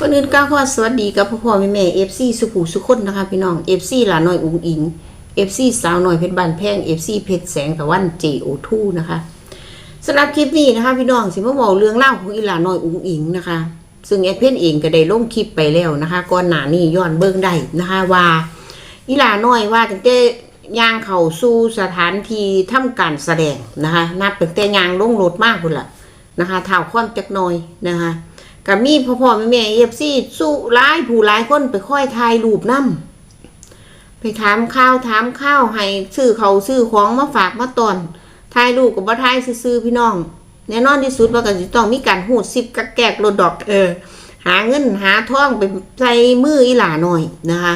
ก็นื่นก้าวขอสวัสดีกับพ่อพ่อแม่แม่เอฟซีสุขุสุคนนะคะพี่น้องเอฟซีหลาน้อยอุงอิงเอฟซีสาวน้อยเพชรบานแพงเอฟซีเพชรแสงตะวันเจโอทูนะคะสำหรับคลิปนี้นะคะ พี่น้องสิมาบอกเรื่องเล่าของอีหลาน้อยอุงอิงนะคะ ซึ่งแอดเพนเองก็ได้ลงคลิปไปแล้วนะคะก่อนหน้านี้ย้อนเบิ่งได้นะคะว่าอีหลาน้อยว่าตั้งแต่ย่างเข้าสู่สถานที่ทำการแสดงนะคะนับตั้งแต่ย่างลงรถมากพุ่นละนะคะเท่าความจักน้อยนะคะ ก็มีพ่อพ่อแม่แม่เอฟซีสู้ร้ายผู้ร้ายคนไปค่อยถ่ายรูปนํไปถามข้าวถามข้าวให้ซื้อเขาซื้อของมาฝากมาตอนถ่ายรูปกับบ่ถ่ายซื้อพี่น้อง แน่นอนที่สุดว่าก็สิต้องมีการหูดซิบกักแกกโลดดอกเออ หาเงินหาท่องไปใส่มืออีหล่าหน่อยนะคะ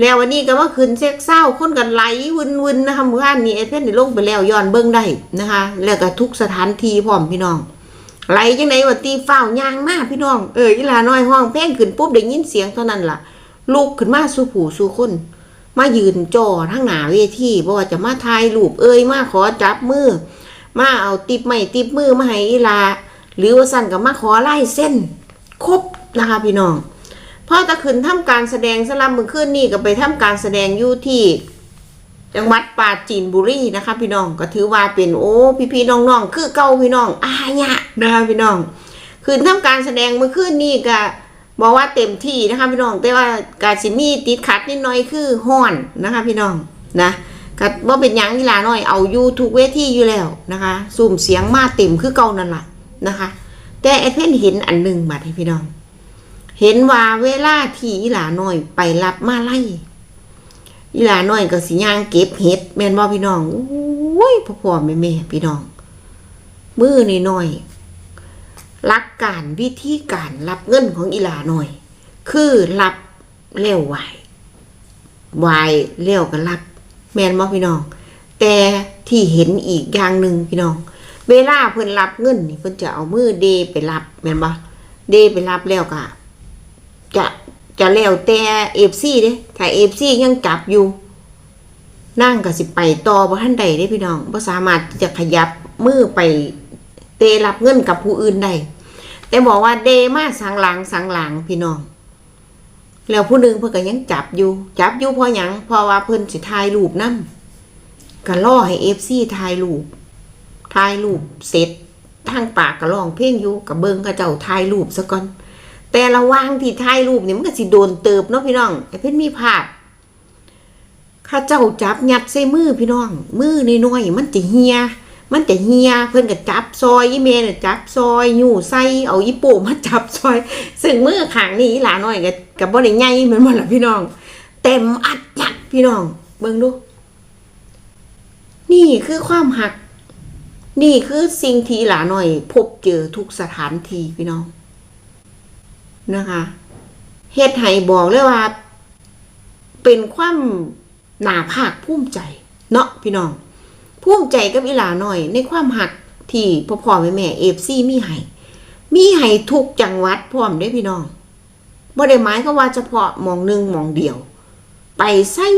แล้ววันนี้ก็ว่าคืนเซ็กเศร้าคนกันไหลวินๆนะคะเมื่อวานนี้ไอ้เพ่นได้ลงไปแล้วย้อนเบิ้งได้นะคะ แล้วก็ทุกสถานที่พร้อมพี่น้อง ไหลจังไหนว่าตีเฝ้ายางมากพี่น้องเอออีลาน้อยห้องเพลงขึ้นปุ๊บได้ยินเสียงเท่านั้นล่ะลุกขึ้นมาสู่ผู้สู่คน มายืนจ่อทั้งหนาเวทีบ่ว่าจะมาถ่ายรูปเอ้ยมาขอจับมือ มาเอาติบไม่ติบมือมาให้อีลา หรือว่าสั่นก็มาขอไล่เส้น ครบนะคะพี่น้องพอตะขึ้นทำการแสดงสลับมือขึ้นนี่ก็ไปทำการแสดงอยู่ที่ จังหวัดปราจีนบุรีนะคะ พี่น้องก็ถือว่าเป็นโอ้พี่พี่ๆน้องๆคือเก่าพี่น้องอาญะนะคะพี่น้องขึ้นทำการแสดงเมื่อคืนนี่ก็บอกว่าเต็มที่นะคะพี่น้องแต่ว่าการสิมีติดขัดนิดหน่อยคือห้อนนะคะ พี่น้องนะก็บ่เป็นยังนี่ล่ะน้อยเอาอยู่ทุกเวทีอยู่แล้วนะคะซูมเสียงมาเต็มคือเก่านั่นแหละนะคะ แต่ไอเพนเห็นอันหนึ่งบัดให้พี่น้อง เห็นว่าเวลาที่อีหลาน้อยไปรับมาไล่ อีหลาน้อยก็สิย่างเก็บเห็ดแม่นบ่พี่น้องโอ้ยพ่อพ่อแม่แม่พี่น้อง มือนี่น้อยหลักการวิธีการรับเงินของอีหลาน้อย คือรับเร็วไหวไหวเร็วก็รับ แม่นบ่พี่น้อง แต่ที่เห็นอีกอย่างหนึ่งพี่น้อง เวลาเพิ่นรับเงินนี่เพิ่นจะเอามือเดไปรับแม่นบ่เดไปรับแล้วก็จะ จะแล้วแต่เอฟซีเด้ถ้าเอฟซียังจับอยู่นั่งก็สิไปต่อบ่ทันใดเด้พี่น้องบ่สามารถจะขยับมือไปเตรับเงินกับผู้อื่นได้แต่บอกว่าเดมาสังหลังสังหลังพี่น้อง แล้วผู้หนึ่งเพิ่นก็ยังจับอยู่ จับอยู่เพราะหยังเพราะว่าเพิ่นสิถ่ายรูปนำก็ล่อให้ FC ถ่ายรูปถ่ายรูปเสร็จทางปากก็ร้องเพลงอยู่ก็เบิงเขาเจ้าถ่ายรูปซะก่อน แต่ระว่างที่ถ่ายรูปเนี่ยมันก็สิโดนเติบเนาะพี่น้องไอ้เพิ่นมีภาพข้าเจ้าจับยัดใส่มือพี่น้อง มือน้อยๆมันจะเฮีย มันจะเฮียเพิ่นก็จับซอยอีเมน่ะจับซอยอยู่ใส่เอาอีโป้มาจับซอย ซึ่งมือขางนี้หลาน้อยก็ก็บ่ได้ใหญ่เหมือนบ่ล่ะพี่น้อง เต็มอัดยัดพี่น้อง เบิ่งดูนี่คือความหัก นี่คือสิ่งที่อีหลาน้อย พบเจอทุกสถานที่พี่น้อง นะคะเฮ็ดให้บอกเลยว่า เป็นความหนาภาคภูมิใจ เนาะพี่น้องภูมิใจกับอีหลาหน่อย ในความหักที่พ่อพ่อแม่แม่เอฟซีมีให้มีให้ทุกจังหวัดพร้อมได้พี่น้องบ่ได้หมายก็ว่าเฉพาะมองหนึ่งมองเดียว ไปใส่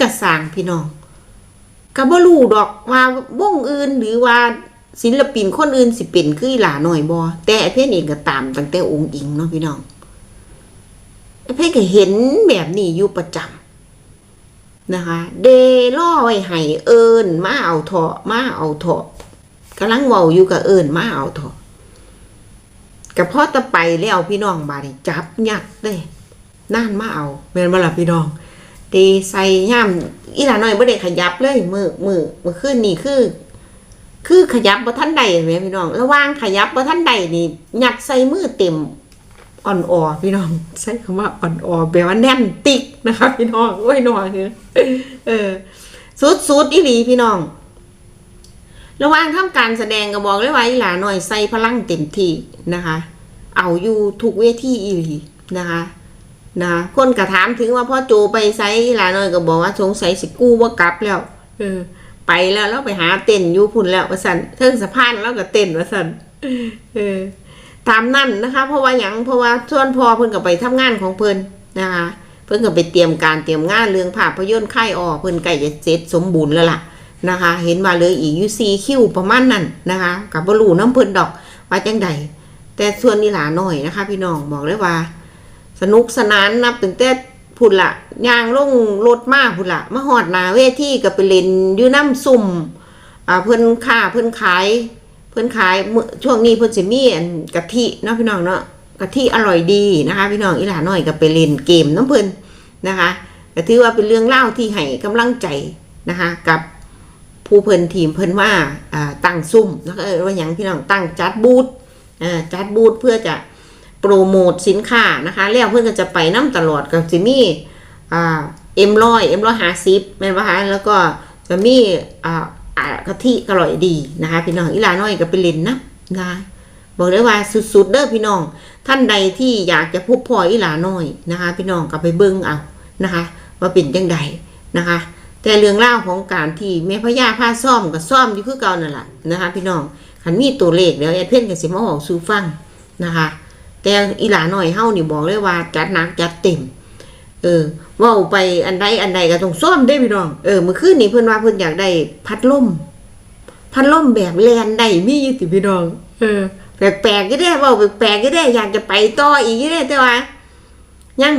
กระสางพี่น้องก็บ่รู้ดอกว่าวงอื่นหรือว่าศิลปินคนอื่นสิเป็นคืออีหลาหน่อยบ่แต่เพ่นเองก็ตามตั้งแต่องค์อิงเนาะพี่น้อง เพ่ก็เห็นแบบนี้อยู่ประจำนะคะ เดล่อไว้ให้เอิญมาเอาเถาะมาเอาเถาะกำลังเว้าอยู่กับเอิญมาเอาเถาะกับพ่อตะไปแล้วพี่น้องบาดนี้จับยัดเลยนั่นมาเอาแม่นบ่ล่ะพี่น้องเดใส่ย่ามอีหลาน้อยบ่ได้ขยับเลยมือมือมือขึ้นนี่คือ คือขยับบ่ทันใดแม่พี่น้องระว่างขยับบ่ทันใดนี่ยัดใส่มือเต็ม อ่อนอ่อพี่น้องใช้คำว่าอ่อนอ่อแปลว่าแน่นติ๊กนะคะพี่น้องโอ้ยหน่อยเนี่ยเออสุดสุดอีหลีพี่น้อง ระหว่างทำการแสดงก็บอกเลยว่าอีหลาหน่อยใส่พลังเต็มที่นะคะ เอาอยู่ทุกเวทีอีหลีนะคะนะคนก็ถามถึงว่าพ่อโจไปไซอีหลาหน่อยก็บอกว่าสงสัยสิกู้ว่ากลับแล้ว เออ ไปแล้วแล้วไปหาเต้นอยู่พุ่นแล้วว่าสันเทิงสะพานแล้วก็เต้นว่าสันเออ ตามนั่นนะคะ เพราะว่าอย่างเพราะว่าส่วนพอเพิ่นก็ไปทำงานของเพิ่นนะคะ เพิ่นก็ไปเตรียมการเตรียมงานเรื่องภาพยนตร์ค่ายออกเพิ่นใกล้จะเสร็จสมบูรณ์แล้วล่ะนะคะ เห็นว่าเหลยอีกยูซีคิวประมาณนั้นนะคะกับบรูน้ำเพิ่นดอกว่าจังใดแต่ส่วนนี่หลาหน่อยนะคะ พี่น้องบอกเลยว่า สนุกสนานนับตั้งแต่พุ่นละยางลงรถมาพุ่นละมาหอดนาเวทีก็ไปเล่นยูน้ำซุ่มอ่าเพิ่นค้าเพิ่นขาย เพิ่อนขายมื้อช่วงนี้เพิ่อนสิมีอันกะทิเนาะพี่น้องเนาะกะทิอร่อยดีนะคะ พี่น้องอีหลาน้อยก็ไปเล่นเกมน้ำเพิ่นนะคะก็ถือว่าเป็นเรื่องเล่าที่ให้กำลังใจนะคะกับผู้เพิ่นทีมเพิ่นว่าตั้งซุ่มแล้วก็เออว่าหยังพี่น้องตั้งจัดบูธจัดบูธเพื่อจะโปรโมทสินค้านะคะแล้วเพื่อนก็จะไปน้ำตลอดกับสิมี่เอ็มร้อยเอ็มร้อยหาสิบแม่นปะคะแล้วก็จะมีอ่าอ่า กะทิอร่อยดีนะคะพี่น้องอีหลาน้อยก็ไปเล่นนะนะบอกได้ว่าสุดๆเด้อพี่น้อง ท่านใดที่อยากจะพบพ่ออีหลาน้อยนะคะ พี่น้องก็ไปเบิ่งเอานะคะ ว่าเป็นจังใดนะคะ แต่เรื่องเล่าของการที่แม่พญาพาซ่อมกับซ่อมอยู่คือเก่านั่นแหละนะคะ พี่น้องขันมีตัวเลขเดี๋ยวแอดเพ่นกับสิมาบอกสู่ฟังนะคะ แต่อีหลาหน่อยเฮานี่บอกเลยว่าจัดหนักจัดเต็ม เออว่าไปอันใดอันใดก็ต้องซ่อมได้พี่น้องเออเมื่อคืนนี้เพิ่อนว่าเพิ่อนอยากได้พัดลมพัดลมแบบแลนได้มีอยู่ติพี่น้อง เออแปลกๆก็ได้ว่าแปลกๆก็ได้อยากจะไปต่ออีกก็ได้แต่ว่ายัง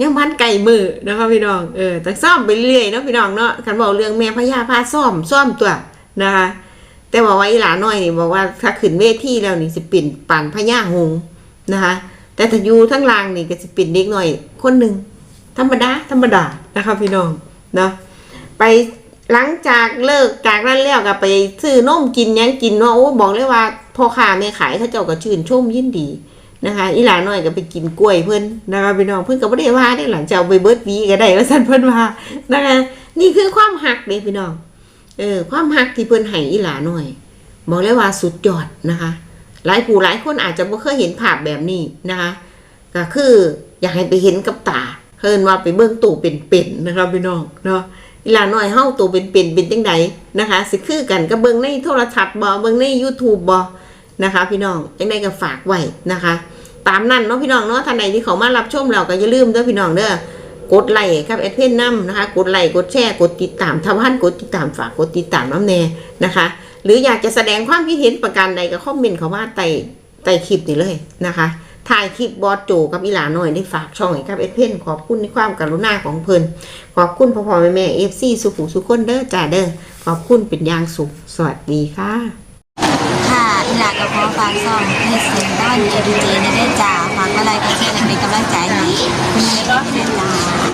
ยังพันไก่มือนะคะพี่น้องเออแต่ซ่อมไปเรื่อยเนาะพี่น้องเนาะคันบอกเรื่องแม่พญาพาซ่อมซ่อมตัวนะคะแต่บอกว่าอีหลาน้อยนี่บอกว่าถ้าขึ้นเวทีแล้วนี่สิปิ่นปั่นพญาหงนะคะแต่ถ้าอยู่ทั้งลางนี่ก็สิปิ่นเด็กหน่อยคนหนึ่ง ธรรมดาธรรมดานะคะพี่น้องเนาะไปหลังจากเลิกจากนั้นแล้วก็ไปซื้อนมกินยังกินเนาะโอ้บอกเลยว่าพ่อค้าแม่ขายเขาเจ้าก็ชื่นชมยินดีนะคะอีหลาน้อยก็ไปกินกล้วยเพิ่อนนะคะพี่น้องเพิ่อนก็บ่ได้ว่าได้หลังจากเอาไปเบิร์ดวีก็ได้ว่าซั่นเพิ่อนว่านะคะนี่คือความหักเด้พี่น้องเออความหักที่เพิ่อนให้อีหลาน้อยบอกเลยว่าสุดยอดนะคะ หลายผู้หลายคนอาจจะบ่เคยเห็นภาพแบบนี้นะคะ ก็คืออยากให้ไปเห็นกับตา เพิ่นว่าไปเบิ่งตู่เป็นๆนะคะพี่น้องเนาะอีหลาน้อยเฮ้าตู่เป็นๆเป็นจังไดนะคะสิคือกันก็เบิ่งในโทรทัศน์บ่เบิ่งใน YouTube บ่นะคะ พี่น้องจังไดก็ฝากไว้นะคะ ตามนั้นเนาะพี่น้องเนาะท่านใดที่เขามารับชมเราก็อย่าลืมเด้อพี่น้องเด้อกดไลค์ครับแอดเพนนํนะคะ กดไลค์กดแชร์กดติดตามถ้าท่านกดติดตามฝากกดติดตามน้ำแน่นะคะ หรืออยากจะแสดงความคิดเห็นประการใดก็คอมเมนต์เขามาใต้ใต้คลิปนี้เลยนะคะ ถ่ายคลิปบอสโจกับอีหลาหน่อยได้ฝากช่องให้ครับเอดเพนขอบคุณในความกรุณาของเพิ่นขอบคุณพ่อพ่อแม่แม่เอฟซีสุขุสุขคนเด้อจ่าเด้อขอบคุณเป็นอย่างสุขสวัสดีค่ะค่ะอีหลากับพ่อฝากซ่องเพจเซ็นต้อนเอดีเจในได้จ่าฝากอะไรก็ช่วยกันเป็นกำลังใจให้คุณแม่ก็เพื่อนจ้า